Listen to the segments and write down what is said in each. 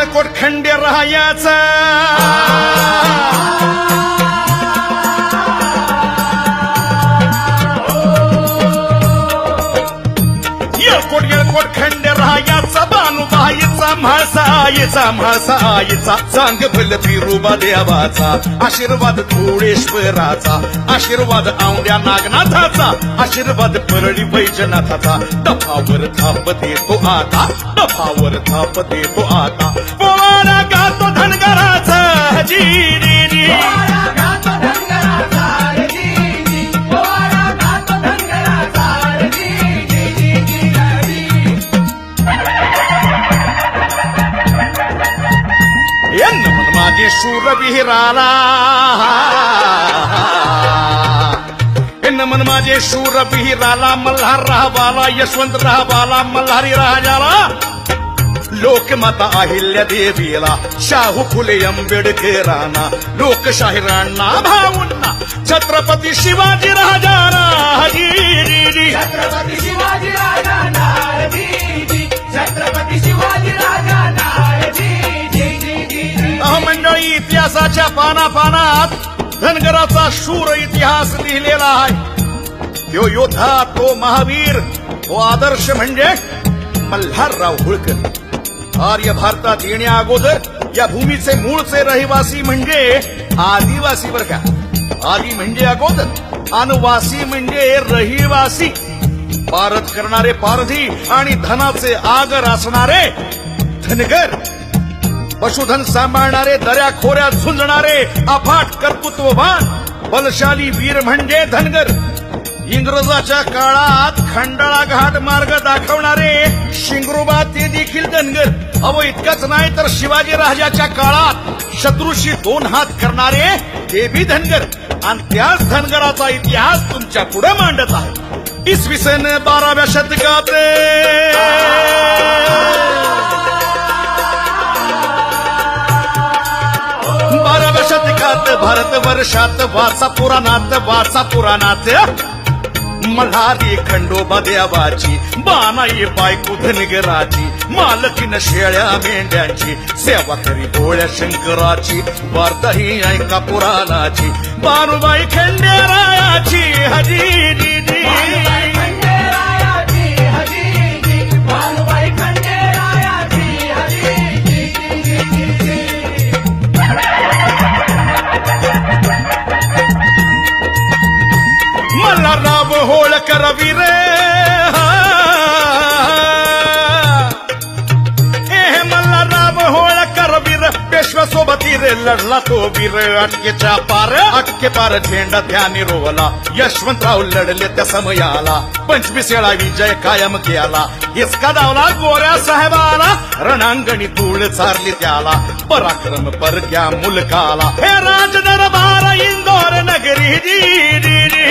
येळकोट खंडे राहायचा. येळकोट येळकोट याचा राहायचा बानुबाईचा म्हाळसा आईचा म्हाळसा आईचा. सांग भल पिरुबा देवाचा आशीर्वाद धुळेश्वराचा आशीर्वाद औंड्या नागनाथाचा आशीर्वाद परळी वैजनाथाचा. डफावर थाप देतो आता डफावर थाप देतो आता. पोवाडा गातो धनगराचा जी म्हणून माझे शूरविहिराला नमन माझे शूर विहिराला मल्हार राहवाला यशवंत राहवाला मल्हारी राजाला लोकमाता अहिल्या देवीला शाहू फुले आंबेडकरांना लोकशाहिरांना भाऊंना छत्रपती शिवाजी राजाना हजी छत्रपती शिवाजी राजाना इतिहासाच्या पाना पानात धनगराचा शूर इतिहास लिहिलेला आहे. तो योद्धा तो महावीर तो आदर्श म्हणजे मल्हारराव होळकर. आर्य भारतात येण्या अगोदर या भूमीचे मूळचे रहिवासी म्हणजे आदिवासी बर का आदी म्हणजे अगोदर अनुवासी म्हणजे रहिवासी. पारत करणारे पारधी आणि धनाचे आगर असणारे धनगर. पशुधन सांभाळणारे दऱ्या खोऱ्यात झुंजणारे अफाट कर्तृत्ववान बलशाली वीर म्हणजे धनगर. इंग्रजाच्या काळात खंडाळा घाट मार्ग दाखवणारे शिंगरुबा ते देखील धनगर. अव इतकंच नाही तर शिवाजी राजाच्या काळात शत्रूशी दोन हात करणारे ते बी धनगर. आणि त्याच धनगराचा इतिहास तुमच्यापुढे मांडत आहे. इसवी सन बाराव्या शतकात. भारत वर्षात वाचा पुराणात वाचा पुराणात. मल्हारी खंडोबा देवाची बानाई बायको धनगराची मालकीन शेळ्या मेंढ्यांची सेवा करी भोळ्या शंकराची वार्ता ही ऐका पुराणाची. बानुबाई खंडेरायाची हजी लढला तो वीर अटकेच्या पार. अटके पार झेंडा त्याने रोवला. यशवंतराव लढले त्या समयाला. पंचवीस वेळा विजय कायम केला. हिसका दावला गोऱ्या साहेबाला. रणांगणी धूळ चारली त्याला. पराक्रम परक्या मुलकाला. हे राज दरबार इंदोर नगरी जी जी जी.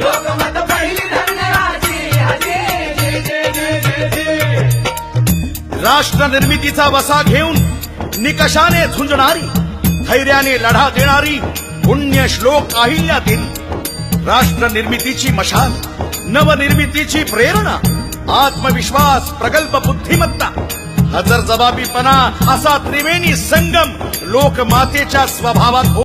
लोकमत पहिली राष्ट्र निर्मितीचा वसा घेऊन निकषाने झुंजणारी धैर्याने लढा देणारी पुण्य श्लोक अहिल्या देवी राष्ट्र निर्मितीची मशाल नवनिर्मितीची प्रेरणा आत्मविश्वास प्रगल्भ बुद्धिमत्ता हजर जबाबीपणा असा त्रिवेणी संगम लोकमातेच्या स्वभावात हो-